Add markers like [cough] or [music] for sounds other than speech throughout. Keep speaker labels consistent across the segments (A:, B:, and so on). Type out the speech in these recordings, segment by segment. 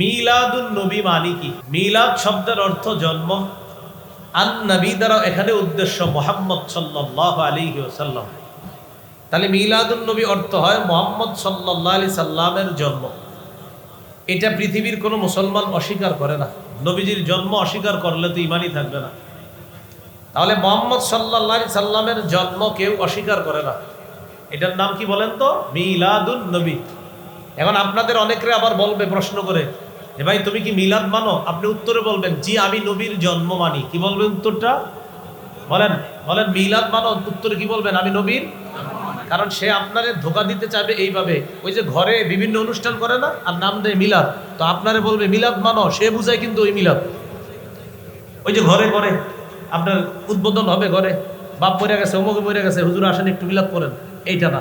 A: মিলাদুন নবী মানি কি? মিলাদ শব্দের অর্থ জন্ম। আন নবী দ্বারা এখানে উদ্দেশ্য মোহাম্মদ সাল্লাহ আলী সাল্লাম তাহলে মিলাদুন নবী অর্থ হয় মোহাম্মদ সাল্লাহ আলি সাল্লামের জন্ম। এটা পৃথিবীর কোনো মুসলমান অস্বীকার করে না। নবীজির জন্ম অস্বীকার করলে তো ইমানই থাকবে না। তাহলে মোহাম্মদ সাল্লাহ আলি সাল্লামের জন্ম কেউ অস্বীকার করে না। এটার নাম কি বলেন তো? মিলাদুন নবী। এখন আপনাদের অনেকরে আবার বলবে প্রশ্ন করে যে ভাই, তুমি কি মিলাদ মানো? আপনি উত্তরে বলবেন, জি, আমি নবীর জন্ম মানি। কি বলবেন উত্তরটা? বলেন বলেন, মিলাদ মানো? উত্তরে কি বলবেন, আমি নবীর? কারণ সে আপনারে ধোকা দিতে চাইবে এইভাবে। ওই যে ঘরে বিভিন্ন অনুষ্ঠান করে না, আর নাম দেয় মিলাদ। তো আপনারে বলবে, মিলাদ মানো? সে বুঝায় কিন্তু ওই মিলাদ। ওই যে ঘরে করে আপনার উদ্বোধন হবে ঘরে। বাপ মরে গেছে, অমুকে মরে গেছে, হুজুর আসেন একটু মিলাদ করেন। এইটা না।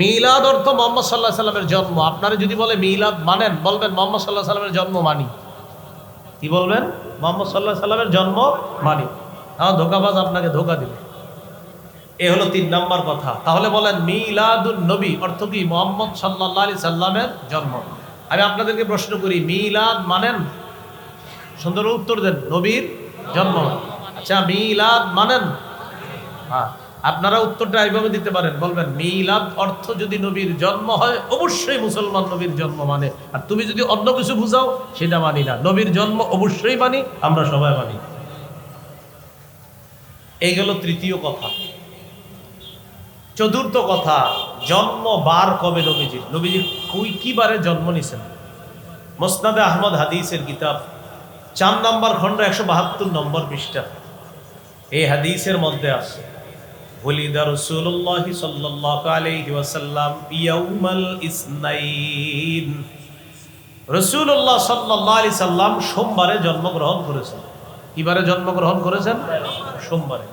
A: মিলাদ অর্থ মোহাম্মদ সাল্লাহ সাল্লামের জন্ম। আপনারা যদি বলে মিলাদ মানেন, বলবেন মোহাম্মদ সাল্লাহ সাল্লামের জন্ম মানি। কি বলবেন? মোহাম্মদ সাল্লাহ সাল্লামের জন্ম মানি। হ্যাঁ ধোকাবাজ আপনাকে ধোকা দিবে। এ হলো তিন নম্বর কথা। তাহলে বলেন মিলাদুল নবী অর্থ কি? মোহাম্মদ সাল্লাহ আলি সাল্লামের জন্ম। আমি আপনাদেরকে প্রশ্ন করি, মিলাদ মানেন? সুন্দর উত্তর দেন, নবীর জন্ম। আচ্ছা মিলাদ মানেন? হ্যাঁ। আপনারা উত্তরটা এইভাবে দিতে পারেন, বলবেন, মিলাদ অর্থ যদি নবীর জন্ম হয়, অবশ্যই মুসলমান নবীর জন্ম মানে। আর তুমি যদি অন্য কিছু বুঝাও, সেটা মানি না। নবীর জন্ম অবশ্যই মানি, আমরা সবাই মানি। এই গেল তৃতীয় কথা। চতুর্থ কথা, জন্ম বার কবে নবীজির? নবীজি কুই কি বারে জন্ম নিছেন? মোসনাদে আহমদ হাদিসের কিতাব, চার নম্বর খণ্ড একশো বাহাত্তর নম্বর পৃষ্ঠা। এই হাদিসের মধ্যে আছে ولد رسول الله صلى الله عليه وسلم يوم الاثنين রসুল্লাহ সাল্লাহ আলি সাল্লাম সোমবারে জন্মগ্রহণ করেছেন কিবারে জন্মগ্রহণ করেছেন সোমবারে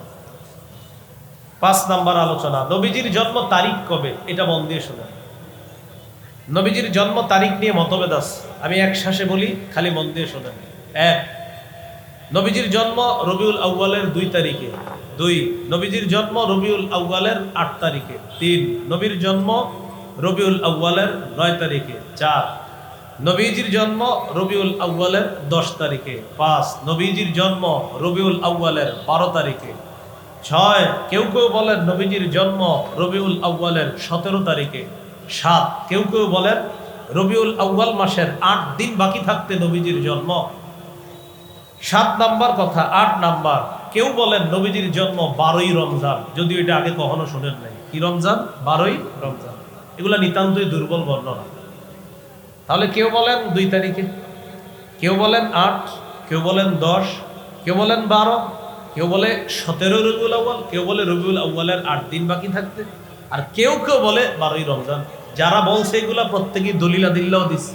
A: পাঁচ নাম্বার আলোচনা নবীজির জন্ম তারিখ কবে এটা মন দিয়ে শোনেন নবীজির জন্ম তারিখ নিয়ে মতভেদ আছে আমি এক শ্বাসে বলি খালি মন দিয়ে শোনেন এক নবীজির জন্ম রবিউল আউ্বালের দুই তারিখে দুই, নবীজির জন্ম রবিউল আউ্বালের আট তারিখে। তিন, নবীর জন্ম রবিউল আউ্বালের নয় তারিখে। চার, নবীজির জন্ম রবিউল আউ্বালের দশ তারিখে। পাঁচ, নবীজির জন্ম রবিউল আউ্বালের বারো তারিখে। ছয়, কেউ কেউ বলেন নবীজির জন্ম রবিউল আউ্বালের সতেরো তারিখে। সাত, কেউ কেউ বলেন রবিউল আউ্বাল মাসের আট দিন বাকি থাকতে নবীজির জন্ম। সাত নাম্বার কথা, আট নাম্বার। কেউ বলেন নবীজির জন্ম বারোই রমজান, যদিও এটা আগে কখনো শোনেন নাই। কি রমজান? বারোই রমজান। এগুলো নিতান্তই দুর্বল বর্ণনা। তাহলে কেউ বলেন দুই তারিখে? কেউ বলেন আট? কেউ বলেন দশ? কেউ বলেন বারো? কেউ বলে সতেরো রবিউল আউ্বাল কেউ বলে রবিউল আউ্বালের আট দিন বাকি থাকতে আর কেউ কেউ বলে বারোই রমজান। যারা বলছে এগুলা প্রত্যেকেই দলিলা দিল্লাও দিচ্ছে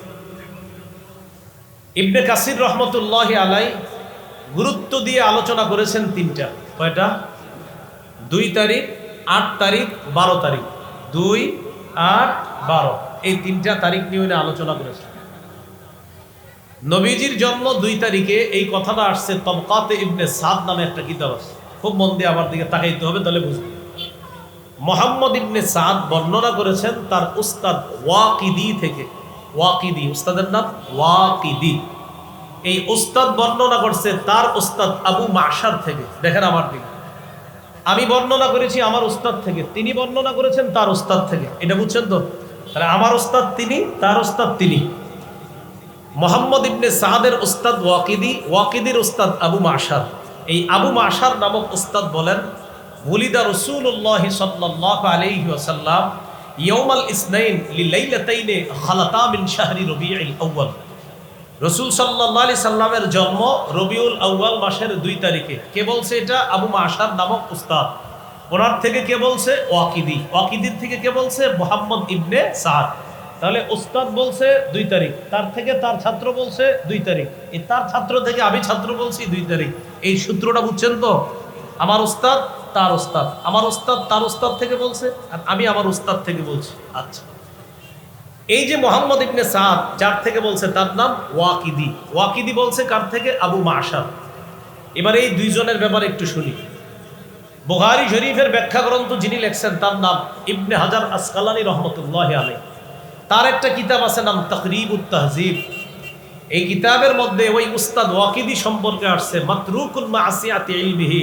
A: ইবনে কাসির রহমতুল্লাহ আলাই গুরুত্ব দিয়ে আলোচনা করেছেন তিনটা। কয়টা? দুই তারিখ, আট তারিখ, বারো তারিখ। দুই, আট, বারো। এই তিনটা তারিখ নিয়ে আলোচনা করেছেন। নবীজির জন্ম দুই তারিখে এই কথাটা আসছে, তবকাতে ইবনে সাদ নামে একটা কিতাব আছে খুব মন দিয়ে আমার দিকে তাকাইতে হবে, তাহলে বুঝবে মোহাম্মদ ইবনে সাদ বর্ণনা করেছেন, তার উস্তাদ ওয়াকিদি থেকে। ওয়াকিদি, উস্তাদের নাম ওয়াকিদি। এই উস্তাদ বর্ণনা করছে তার উস্তাদ আবু মাসার থেকে। দেখেন আমার দিকে। আমি বর্ণনা করেছি আমার উস্তাদ থেকে। তিনি বর্ণনা করেছেন তার উস্তাদ থেকে। এটা বুঝছেন তো? তাহলে আমার উস্তাদ তিনি, তার উস্তাদ তিনি। মোহাম্মদ ইবনে সাহাদের উস্তাদ ওয়াকিদি, ওয়াকিদির উস্তাদ আবু মাসার এই আবু মাসার নামক উস্তাদ বলেন হুলিদা রসুল্লাহ সাল্লাহ আলাইহি ওয়াসাল্লাম ইয়ৌমাল ইসনাইন লিলাইলাতাইনে খালাতা মিন শাহরি রবিউল আউয়াল। রসুল সাল্লাহ আলি সাল্লামের জন্ম রবিউল আউয়াল মাসের দুই তারিখে। কে বলছে এটা? আবু মাসার নামক উস্তাদ। ওনার থেকে কে বলছে? ওয়াকিদি। ওয়াকিদির থেকে কে বলছে? মোহাম্মদ ইবনে সাদ। তাহলে উস্তাদ বলছে দুই তারিখ। তার থেকে তার ছাত্র বলছে দুই তারিখ। এই তার ছাত্র থেকে আমি ছাত্র বলছি দুই তারিখ। এই সূত্রটা বুঝছেন তো? আমার উস্তাদ, তার উস্তাদ। আমার উস্তাদ, তার উস্তাদ থেকে বলছে, আর আমি আমার উস্তাদ থেকে বলছি। আচ্ছা। এই যে মোহাম্মদ ইবনে সাদ, যার থেকে বলছে তার নাম ওয়াকিদি। ওয়াকিদি বলছে কার থেকে? আবু মাসার এবার এই দুইজনের ব্যাপারে একটু শুনি। বুহারি শরীফের ব্যাখ্যা গ্রন্থ যিনি লেখছেন, তার নাম ইবনে হাজার আসকালানি রহমতুল্লাহ আলাই তার একটা কিতাব আছে নাম তকরিব তাহজিব। এই কিতাবের মধ্যে ওই উস্তাদ ওয়াকিদি সম্পর্কে আসছে মাতরুকুল মাসিয়াতি ইলমিহি।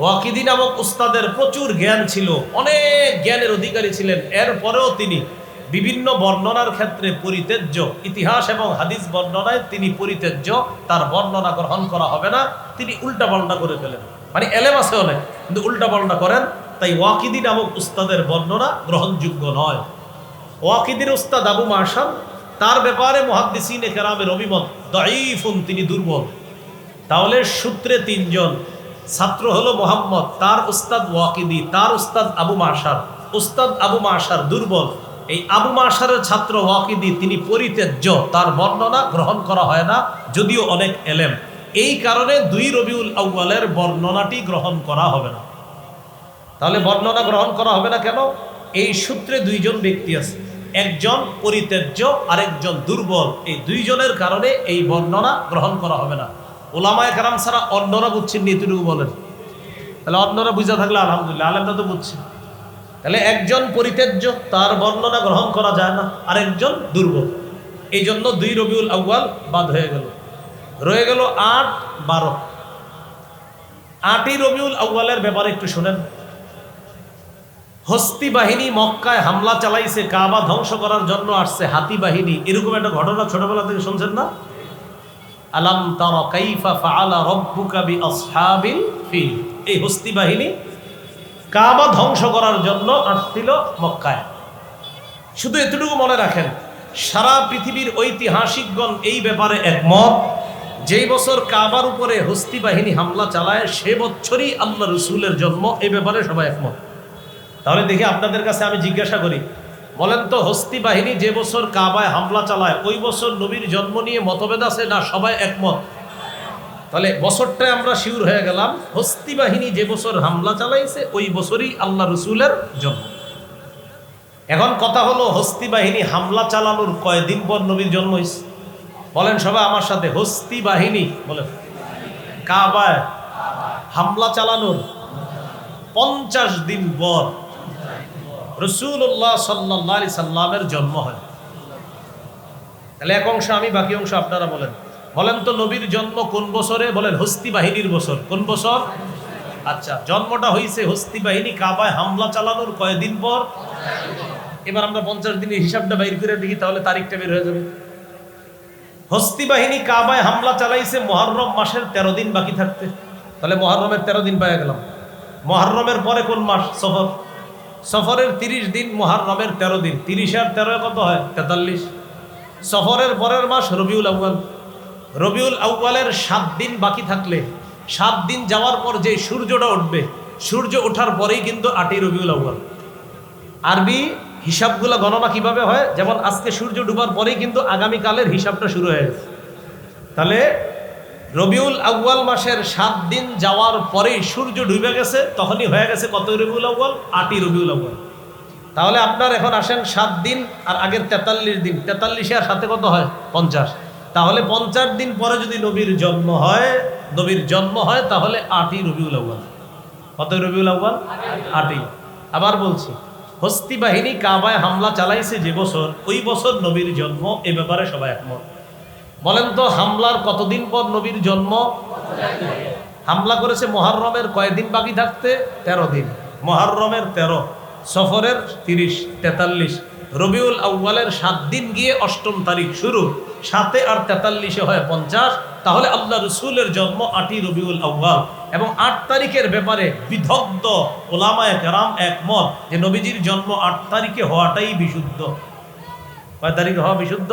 A: ওয়াকিদি নামক উস্তাদের প্রচুর জ্ঞান ছিল, অনেক জ্ঞানের অধিকারী ছিলেন। এরপরেও তিনি বিভিন্ন বর্ণনার ক্ষেত্রে পরিত্যাজ্য। ইতিহাস এবং হাদিস বর্ণনায় তিনি পরিত্যাজ্য, তার বর্ণনা গ্রহণ করা হবে না, তিনি উল্টা পাল্টা করে ফেলেন। মানে এলেম আছে অনেক, কিন্তু উল্টা পাল্টা করেন, তাই ওয়াকিদি নামক উস্তাদের বর্ণনা গ্রহণযোগ্য নয়। ওয়াকিদির উস্তাদ আবু মার্শাল তার ব্যাপারে মহাদ্দিসিন কেরামের অভিমত দাইফুন তিনি দুর্বল। তাহলে সূত্রে তিনজন, ছাত্র হলো মোহাম্মদ, তার উস্তাদ ওয়াকিদি, তার উস্তাদ আবু মার্শাল উস্তাদ আবু মার্শাল দুর্বল এই আবু মার্শালের ছাত্র ওয়াকিদি, তিনি পরিত্যাজ্য, তার বর্ণনা গ্রহণ করা হয় না, যদিও অনেক এলেম। এই কারণে দুই রবিউল আউ্বালের বর্ণনাটি গ্রহণ করা হবে না। তাহলে বর্ণনা গ্রহণ করা হবে না কেন? এই সূত্রে দুইজন ব্যক্তি আছে। একজন পরিত্যাজ্য, আরেকজন দুর্বল। এই দুইজনের কারণে এই বর্ণনা গ্রহণ করা হবে না। ওলামায় কারাম ছাড়া অন্যরা বুঝছেন নীতিটুকু বলেন। তাহলে অন্যরা বুঝা থাকলে আলহামদুলিল্লাহ, আলেমরা তো বুঝছে। তাহলে একজন পরিত্যাজ্য, তার বর্ণনা গ্রহণ করা যায় না। আরেকজন দুর্বল। এই জন্য দুই রবিউল আউ্বাল বাদ হয়ে গেল। রয়ে গেল আট, বারো। আটই রবিউল আউ্বালের ব্যাপারে একটু শোনেন। হস্তি বাহিনী মক্কায় হামলা চালাইছে, কাবা ধ্বংস করার জন্য আসছে হাতি বাহিনী। এরকম একটা ঘটনা ছোটবেলা থেকে শুনছেন না? আলাম তারা কাইফা ফাআলা রাব্বুকা বিআসহাবিল ফিল। এই হস্তি বাহিনী কাবা ধ্বংস করার জন্য আসছিল মক্কায়। শুধু এতটুকু মনে রাখেন, সারা পৃথিবীর ঐতিহাসিকগণ এই ব্যাপারে একমত, যেই বছর কাবার উপরে হস্তি বাহিনী হামলা চালায়, সে বছরই আল্লাহ রসুলের জন্ম এই ব্যাপারে সবাই একমত। তাহলে দেখি আপনাদের কাছে আমি জিজ্ঞাসা করি, বলেন তো হস্তি বাহিনী যে বছর কাবায় হামলা চালায়, ওই বছর নবীর জন্ম নিয়ে মতভেদ আছে না সবাই একমত? তাহলে বছরটায় আমরা শিউর হয়ে গেলাম। হস্তি বাহিনী যে বছর হামলা চালাইছে, ওই বছরই আল্লাহ রসুলের জন্ম। এখন কথা হলো, হস্তি বাহিনী হামলা চালানোর কয়দিন পর নবীর জন্ম হয়েছে বলেন সবাই আমার সাথে, হস্তি বাহিনী, বলেন। কাবায়, হামলা চালানোর পঞ্চাশ দিন পর রসুল্লাহ সাল্লি সাল্লামের জন্ম হয়। তাহলে এক অংশ আমি, বাকি অংশ আপনারা বলেন। বলেন তো নবীর জন্ম কোন বছরে? বলেন, হস্তি বাহিনীর বছর। কোন বছর? আচ্ছা জন্মটা হয়েছে হস্তি বাহিনী কাবায় হামলা চালানোর কয়দিন পর? এবার আমরা পঞ্চাশ দিনের হিসাবটা বাইর করে দেখি, তাহলে তারিখটা বের হয়ে যাবে। হস্তি বাহিনী কাবায় হামলা চালাইছে মহারম মাসের তেরো দিন বাকি থাকতে। তাহলে মহারমের তেরো দিন পাওয়া গেলাম। মহারমের পরে কোন মাস? সফর। সফরের তিরিশ দিন মহারমের তেরো দিন। তিরিশ আর তেরো কত হয়? তেতাল্লিশ। সফরের পরের মাস রবিউল আউ্বাল রবিউল আউ্বালের সাত দিন বাকি থাকলে, সাত দিন যাওয়ার পর যে সূর্যটা উঠবে, সূর্য ওঠার পরেই কিন্তু আটই রবিউল আউ্বাল আরবি হিসাবগুলো গণনা কীভাবে হয়? যেমন আজকে সূর্য ডুবার পরেই কিন্তু আগামীকালের হিসাবটা শুরু হয়ে গেছে। তাহলে রবিউল আউ্বাল মাসের সাত দিন যাওয়ার পরেই সূর্য ডুবে গেছে, তখনই হয়ে গেছে কত রবিউল আউ্বাল আটই রবিউল আউ্বাল তাহলে আপনার এখন আসেন সাত দিন, আর আগের তেতাল্লিশ দিন। তেতাল্লিশে আর সাথে কত হয়? পঞ্চাশ। তাহলে পঞ্চাশ দিন পরে যদি নবীর জন্ম হয়, নবীর জন্ম হয়, তাহলে আটই রবিউল আউ্বাল কত রবিউল আউ্বাল আটই। আবার বলছি, হস্তি বাহিনী কাবায় হামলা চালাইছে যে বছর, ওই বছর নবীর জন্ম, এ ব্যাপারে সবাই একমত। বলেন তো, হামলার কতদিন পর নবীর জন্ম? হামলা করেছে মহারমের কয়দিন বাকি থাকতে? তেরো দিন। মহারমের তেরো, সফরের তিরিশ, তেতাল্লিশ। রবিউল আউ্বালের সাত দিন গিয়ে অষ্টম তারিখ শুরু, সাতে আর তেতাল্লিশে হয় পঞ্চাশ, তাহলে আল্লাহ রসুলের জন্ম আটই রবিউল আউ্বাল এবং আট তারিখের ব্যাপারে বিদগ্ধ ওলামায় কেরাম একমত যে নবীজির জন্ম আট তারিখে হওয়াটাই বিশুদ্ধ। কয় তারিখে হওয়া বিশুদ্ধ?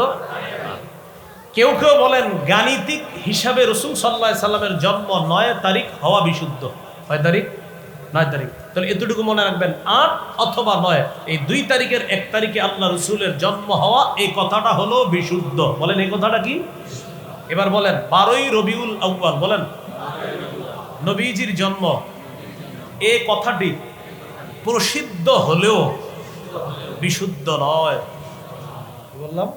A: কেউ কেউ বলেন গাণিতিক হিসাবে রসুল সাল্লাহ সাল্লামের জন্ম নয় তারিখ হওয়া বিশুদ্ধ। কয় তারিখ? নয় তারিখ। তাহলে এতটুকু মনে রাখবেন, আট অথবা নয়, এই দুই তারিখের এক তারিখে আল্লাহ রসুলের জন্ম হওয়া, এই কথাটা হলো বিশুদ্ধ। বলেন, এই কথাটা কি? এবার বলেন, বারোই রবিউল আউ্বাল বলেন, নবীজির জন্ম। এ কথাটি প্রসিদ্ধ হলেও বিশুদ্ধ নয়। বললাম?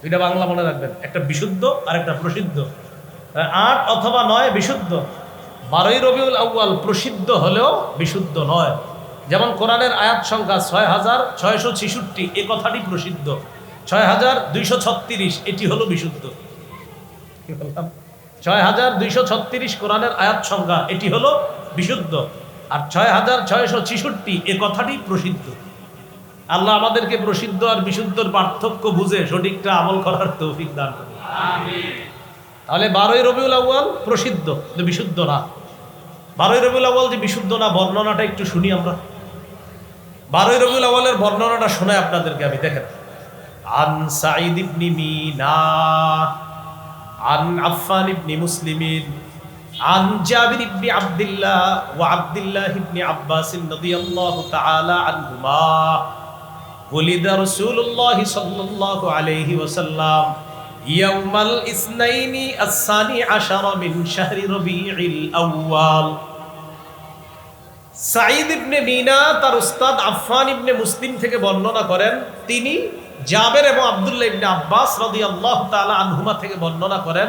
A: দুইটা বাংলা মনে রাখবেন, একটা বিশুদ্ধ আর একটা প্রসিদ্ধ। আট অথবা নয়, বিশুদ্ধ। বারোই রবিউল আউ্বাল প্রসিদ্ধ হলেও বিশুদ্ধ নয়। যেমন কোরআনের আয়াত সংখ্যা ছয় হাজার ছয়শো ছিষট্টি, এ কথাটি প্রসিদ্ধ। ছয় হাজার দুইশো ছত্রিশ, এটি হলো বিশুদ্ধ। ছয় হাজার দুইশো ছত্রিশ কোরআনের আয়াত সংখ্যা, এটি হলো বিশুদ্ধ। আর ছয় হাজার ছয়শো ছিষট্টি, এ কথাটি প্রসিদ্ধ। আল্লাহ আমাদেরকে প্রসিদ্ধ আর বিশুদ্ধর পার্থক্য বুঝে সঠিকটা আমল করার তৌফিক দান করে তাহলে বারোই রবিউল আউ্য়াল প্রসিদ্ধ কিন্তু বিশুদ্ধ না বারোই রবিউল আউ্য়াল যে বিশুদ্ধ না বর্ণনাটা একটু শুনি আমরা বারোই রবিউল আউ্য়ালের বর্ণনাটা শোনায় আপনাদেরকে আমি দেখেন আন সাঈদ ইবনি মিনা আন আফফান ইবনি মুসলিমিন عن جابر بن عبد الله وعبد الله بن عباس رضي الله تعالى عنهما ولد رسول الله صلى الله عليه وسلم ইয়াউমাল ইসনাইনি আসানি আশার মিন শাহরি রবিউল আউয়াল। সাঈদ ইবনে মিনা তার উস্তাদ আফফান ইবনে মুসলিম থেকে বর্ণনা করেন, তিনি জাবের এবং আবদুল্লাহ ইবনে আব্বাস রদি আল্লাহ তালা আনহুমা থেকে বর্ণনা করেন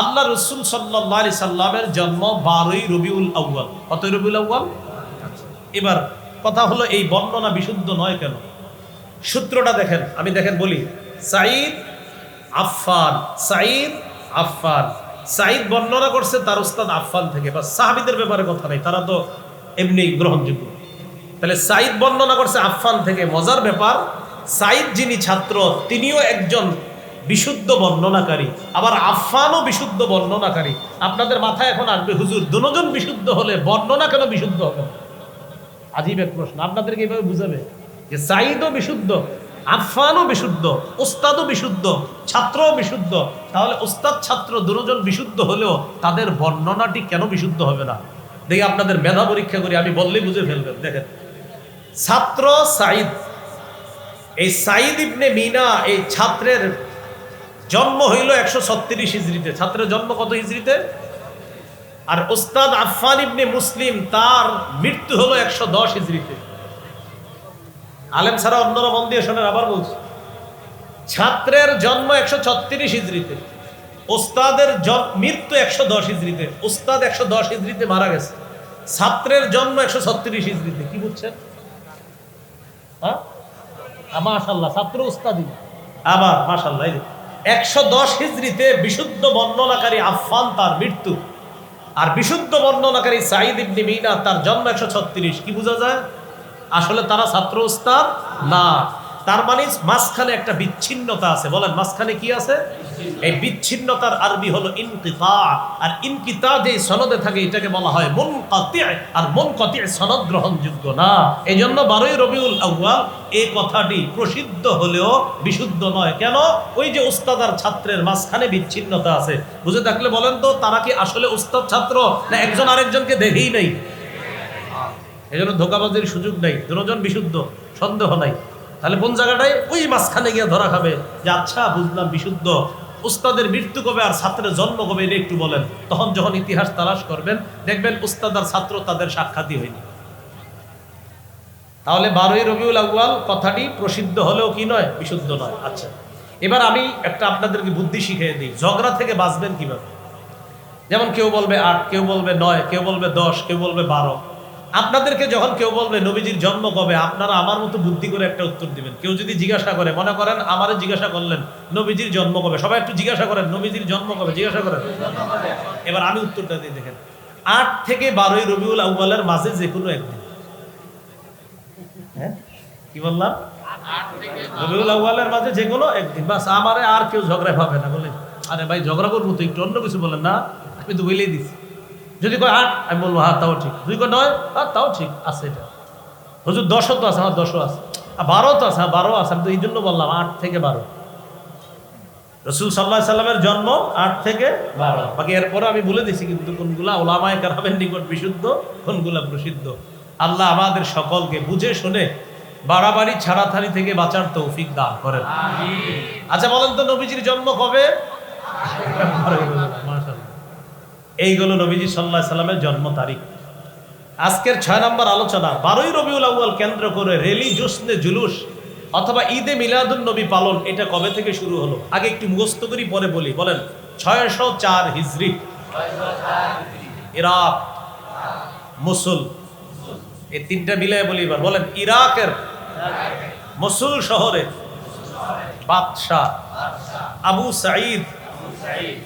A: আল্লাহ রসুল সাল্লাহ আলি সাল্লামের জন্ম বারোই রবিউল আউয়াল। কত রবিউল আউয়াল? এবার কথা হলো এই বর্ণনা বিশুদ্ধ নয় কেন? সূত্রটা দেখেন, আমি দেখেন বলি। সাঈদ আফফান, সাঈদ আফফান। সাঈদ বর্ণনা করছে তার উস্তাদ আফফান থেকে বা সাহাবিদের ব্যাপারে কথা নেই, তারা তো এমনি গ্রহণযোগ্য। তাহলে সাঈদ বর্ণনা করছে আফফান থেকে, মজার ব্যাপার, সাঈদ যিনি ছাত্র, তিনিও একজন বিশুদ্ধ বর্ণনাকারী, আবার আফফানও বিশুদ্ধ বর্ণনাকারী। আপনাদের মাথায় এখন আসবে, হুজুর, দুজন বিশুদ্ধ হলে বর্ণনা কেন বিশুদ্ধ হবে? আজীব এক প্রশ্ন, আপনাদেরকে এইভাবে বুঝাবে যে সাঈদও বিশুদ্ধ আফফানও বিশুদ্ধ, উস্তাদও বিশুদ্ধ, ছাত্রও বিশুদ্ধ। তাহলে উস্তাদ, ছাত্র দুজন বিশুদ্ধ হলেও তাদের বর্ণনাটি কেন বিশুদ্ধ হবে না? দেখি আপনাদের মেধা পরীক্ষা করি, আমি বললেই বুঝে ফেলবেন, দেখেন। ছাত্র সাঈদ, এই সাঈদ ইবনে মিনা, এই ছাত্রের জন্ম হইল একশো ছত্রিশ হিজড়িতে। ছাত্রের জন্ম কত হিজড়িতে? আর ওস্তাদ আফফান ইবনে মুসলিম, তার মৃত্যু হলো একশো দশ হিজড়িতে। আলেম ছাড়া অন্যরা মন দিয়ে শোনেন, আবার বলছি। ছাত্রের জন্ম একশো ছত্রিশ হিজড়িতে, ওস্তাদের মৃত্যু একশো দশ হিজড়িতে, ওস্তাদ একশো দশ হিজড়িতে মারা গেছে। ছাত্রের জন্ম একশো ছত্রিশ হিজড়িতে, কি বুঝছেন? হ্যাঁ? মাশাল্লাহ ছাত্র উস্তাদি আবার মাশাল্লাহ একশো দশ হিজড়িতে বিশুদ্ধ বর্ণনাকারী আফফান তার মৃত্যু, আর বিশুদ্ধ বর্ণনাকারী সাঈদ ইবনে মিনা তার জন্ম একশো ছত্রিশ, কি বোঝা যায়? আসলে তারা ছাত্র উস্তাদ? না। তার মানে মাঝখানে একটা বিচ্ছিন্নতা আছে। বলেন, মাঝখানে কি আছে? এই বিচ্ছিন্নতার আরবি হলো ইনকিতা। আর ইনকিতা যে সনদে থাকে, এটাকে বলা হয় মন আর মন সনদ গ্রহণযোগ্য না। এই জন্য বারোই রবিউল আউ্য়াল এই কথাটি প্রসিদ্ধ হলেও বিশুদ্ধ নয়। কেন? ওই যে উস্তাদ আর ছাত্রের মাঝখানে বিচ্ছিন্নতা আছে। বুঝে থাকলে বলেন তো, তারা কি আসলে উস্তাদ ছাত্র? না একজন আরেকজনকে দেখেই নাই? এই জন্য ধোকাবাজির সুযোগ নেই, দুজন বিশুদ্ধ, সন্দেহ নাই। তাহলে কোন জায়গাটায়? ওই মাঝখানে গিয়ে ধরা খাবে। যে আচ্ছা বুঝলাম, বিশুদ্ধ। উস্তাদের মৃত্যু কবে আর ছাত্রের জন্ম কবে এটা একটু বলেন। তখন যখন ইতিহাস তালাশ করবেন, দেখবেন উস্তাদ আর ছাত্র তাদের সাক্ষাৎই হয়নি। তাহলে বারোই রবিউল আউ্য়াল কথাটি প্রসিদ্ধ হলেও কি নয়? বিশুদ্ধ নয়। আচ্ছা এবার আমি একটা আপনাদেরকে বুদ্ধি শিখিয়ে দিই। ঝগড়া থেকে বাঁচবেন কীভাবে? যেমন কেউ বলবে আট, কেউ বলবে নয়, কেউ বলবে দশ, কেউ বলবে বারো। আপনাদেরকে যখন কেউ বলবে, নবীজির জন্ম কবে, আপনারা আমার মতো বুদ্ধি করে একটা উত্তর দিবেন। কেউ যদি জিজ্ঞাসা করে, মনে করেন আমারে জিজ্ঞাসা করলেন, নবীজির জন্ম কবে? সবাই একটু জিজ্ঞাসা করেন, নবীজির জন্ম কবে? জিজ্ঞাসা করেন। এবার আমি উত্তরটা দিয়ে দেখেন। আট থেকে বারোই রবিউল আউ্বালের মাঝে যে কোনো একদিন। হ্যাঁ? কি বললাম? রবিউল আউ্বালের মাঝে যে কোনো একদিন। বাস, আমারে আর কেউ ঝগড়ায় পাবে না, বলে। আরে ভাই, ঝগড়া করব তো একটু অন্য কিছু বলেন না। আমি তো বলেই দিছি। যদি কয় আট আমি বলব হ্যাঁ তাও ঠিক। যদি কয় নয় হ্যাঁ তাও ঠিক আছে এটা। হুজুর দশও তো আছে আমার দশও আছে। আর বারো তো আছে হ্যাঁ বারো আছে আমি তো এই জন্য বললাম আট থেকে বারো। রসুল সাল্লাহ সাল্লামের জন্ম আট থেকে বারো। বাকি এরপরে আমি বলে দিছি কিন্তু কোনগুলা ওলামায় কারামের নিকট বিশুদ্ধ কোনগুলা প্রসিদ্ধ। আল্লাহ আমাদের সকলকে বুঝে শুনে বাড়াবাড়ি ছাড়াথাড়ি থেকে বাঁচার তৌফিক দান করেন। আচ্ছা বলেন তো নবীজির জন্ম কবে। এইগুলো নবীজি সাল্লাহ সাল্লামের জন্ম তারিখ। আজকের ছয় নম্বর আলোচনা, বারোই রবিউল আউ্য়াল কেন্দ্র করে রেলি জোসনে জুলুস অথবা ঈদে মিলাদুন নবী পালন, এটা কবে থেকে শুরু হলো? আগে একটু মুখস্থ করি, পরে বলি। বলেন, ছয়শো চার হিজরি। Iraq, Mosul. এই তিনটা মিলাই বলি এবার। বলেন, ইরাকের মুসুল শহরে বাদশাহ আবু সাঈদ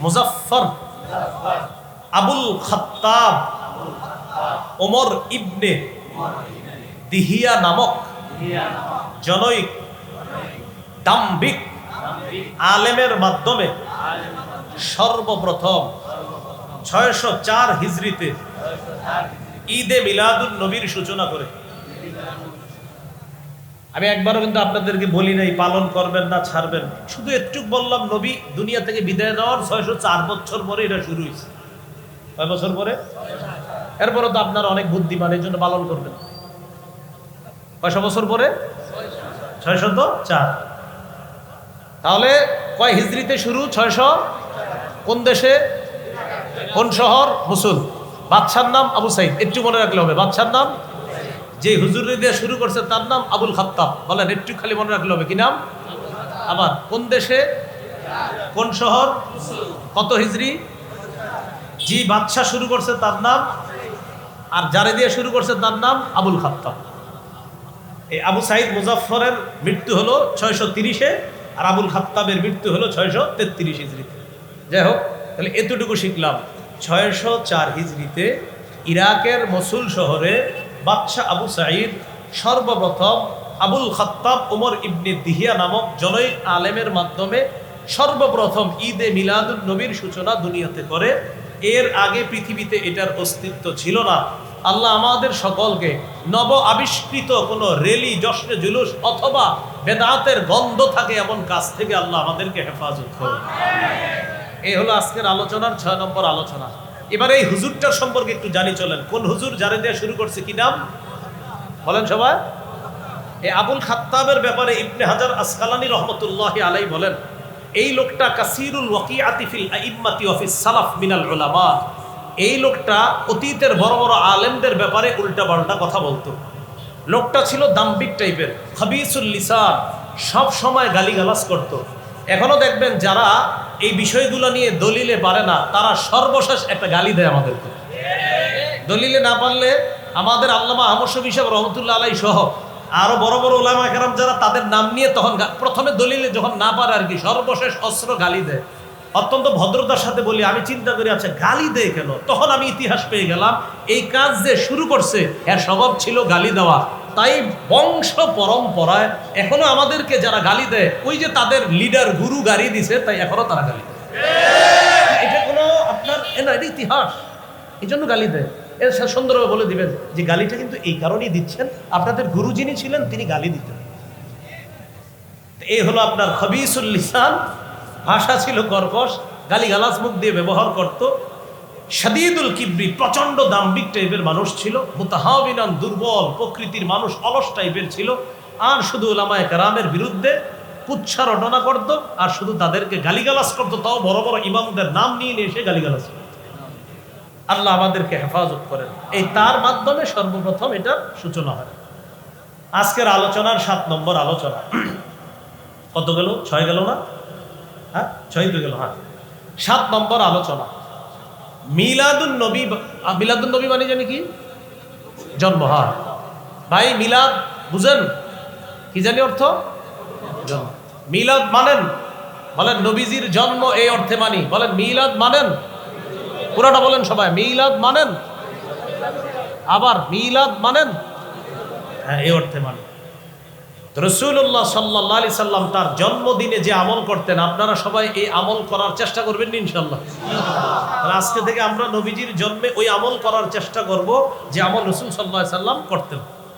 A: মুজাফফর আবুল খাত্তাব, ওমর ইবনে দিহিয়া নামক জনৈক দাম্ভিক আলেমের মাধ্যমে সর্বপ্রথম ছয়শো চার হিজড়িতে ঈদে মিলাদুল নবীর সূচনা করে। আমি একবারও কিন্তু আপনাদেরকে বলি নাই, পালন করবেন না, ছাড়বেন শুধু একটু বললাম, নবী দুনিয়া থেকে বিদায় নেওয়ার ছয়শো চার বছর পরে এটা শুরু হয়েছে। কয় বছর পরে? এরপরে তো আপনার অনেক বুদ্ধিমান, এই জন্য পালন করবেন। কয়শো বছর পরে? ছয়শত চার। তাহলে কয় হিজড়িতে শুরু? ছয়শো? কোন দেশে? কোন শহর? মুসুল। বাদশার নাম আবু সাইদ। একটু মনে রাখলে হবে। বাদশার নাম? যে হুজুর দিয়ে শুরু করছে, তার নাম আবুল খাত্তাব। বলেন, একটু খালি মনে রাখলে হবে। কি নাম? আবার কোন দেশে? কোন শহর? কত হিজড়ি? জি বাদশাহ শুরু করছে তার নাম, আর যারে দিয়ে শুরু করছে তার নাম আবুল খাত্তাব। এই আবু সাইদ মুজাফফরের মৃত্যু হলো ছয়শো তিরিশে, আর আবুল খাত্তাবের মৃত্যু হলো ছয়শো তেত্রিশ হিজড়িতে। যাই হোক, তাহলে এতটুকু শিখলাম। ছয়শো চার হিজড়িতে ইরাকের মসুল শহরে বাদশাহ আবু সাইদ, সর্বপ্রথম আবুল খাত্তাব উমর ইবনে দিহিয়া নামক জনৈক আলেমের মাধ্যমে সর্বপ্রথম ঈদে মিলাদুল নবীর সূচনা দুনিয়াতে করে। এর আগে পৃথিবীতে এটার অস্তিত্ব ছিল না। আল্লাহ আমাদের সকলকে নব আবিষ্কৃত কোনো রেলি জশ্নে জুলুস অথবা বেদাতের গন্ধ থাকে এমন কাজ থেকে আল্লাহ আমাদেরকে হেফাজত করুন। এই হলো আজকের আলোচনার ছয় নম্বর আলোচনা। এবার এই হুজুরটার সম্পর্কে একটু জানি চলেন। কোন হুজুর জানে দেওয়া শুরু করছে? কি নাম? বলেন সবাই। এই আবুল খাত্তাবের ব্যাপারে ইবনে হাজার আসকালানি রহমতুল্লাহ আলাই বলেন এই লোকটা কাসিরুল ওয়াকি আতিফিল ইম্মাতি অফিস সালাফ মিনাল উলামা। এই লোকটা অতীতের বড় বড় আলেমদের ব্যাপারে উল্টা পাল্টা কথা বলতো। লোকটা ছিল দাম্বিক টাইপের খবিসুল লিসান, সব সময় গালিগালাজ করত। এখনও দেখবেন যারা এই বিষয়গুলো নিয়ে দলিলে পারে না, তারা সর্বশেষ একটা গালি দেয় আমাদেরকে। দলিলে না পারলে আমাদের আল্লামা আহমদ শফি সাহেব রহমতুল্লাহ আলাই সহ আরও বড় বড় ওলামা একরাম যারা তাদের নাম নিয়ে তখন প্রথমে দলিলে যখন না পারে আর কি, সর্বশেষ অস্ত্র গালি দেয়। অত্যন্ত ভদ্রতার সাথে বলি, আমি চিন্তা করি আচ্ছা গালি দেয় কেন? তখন আমি ইতিহাস পেয়ে গেলাম, এই কাজ যে শুরু করছে, এর স্বভাব ছিল গালি দেওয়া। তাই বংশ পরম্পরায় এখনও আমাদেরকে যারা গালি দেয়, ওই যে তাদের লিডার গুরু গালি দিছে, তাই এখনও তারা গালি দেয়। এটা কোনো আপনার এটা ইতিহাস। এই জন্য গালি দেয়। এর সুন্দরভাবে বলে দিবেন যে গালিটা কিন্তু এই কারণেই দিচ্ছেন। আপনাদের গুরু যিনি ছিলেন, তিনি গালি দিতেন। এই হলো আপনার খবিসুল লিসান। ভাষা ছিল কর্কশ গালি গালাস মুখ দিয়ে ব্যবহার করত। সাদিদুল কিবরি প্রচণ্ড দাম্বিক টাইপের মানুষ ছিল, মুতাহাবিনান দুর্বল প্রকৃতির মানুষ অলস টাইপের ছিল। আর শুধু ওলামায় কারামের বিরুদ্ধে কুচ্ছা রটনা করতো, আর শুধু তাদেরকে গালিগালাজ করতো, তাও বড় বড় ইমামদের নাম নিয়ে নিয়ে এসে গালিগালাজ করতো। আল্লাহ আমাদেরকে হেফাজত করেন। এই তার মাধ্যমে সর্বপ্রথম এটার সূচনা হয়। আজকের আলোচনার সাত নম্বর আলোচনা। [clears throat] কত গেল? ছয় গেল না? হ্যাঁ? ছয় তো গেল হ্যাঁ। সাত নম্বর আলোচনা। মিলাদুন নবী মিলাদুন নবী মানে জানি কি? জন্ম হ্যাঁ। ভাই, মিলাদ বুঝেন? কি জানি অর্থ? জন্ম। মিলাদ মানেন? বলেন, নবীজির জন্ম এই অর্থে মানি। বলেন, মিলাদ মানেন? পুরাটা বলেন সবাই, মিলাদ মানেন? আবার মিলাদ মানেন? হ্যাঁ এই অর্থে মানেন। রসুল্লাহ সাল্লাহ আলি সাল্লাম তার জন্মদিনে যে আমল করতেন, আপনারা সবাই এই আমল করার চেষ্টা করবেন ইনশাল্লাহ আজকে থেকে আমরা নবীজির জন্মে ওই আমল করার চেষ্টা করব যে আমল রসুল সাল্লাহ সাল্লাম করতেন।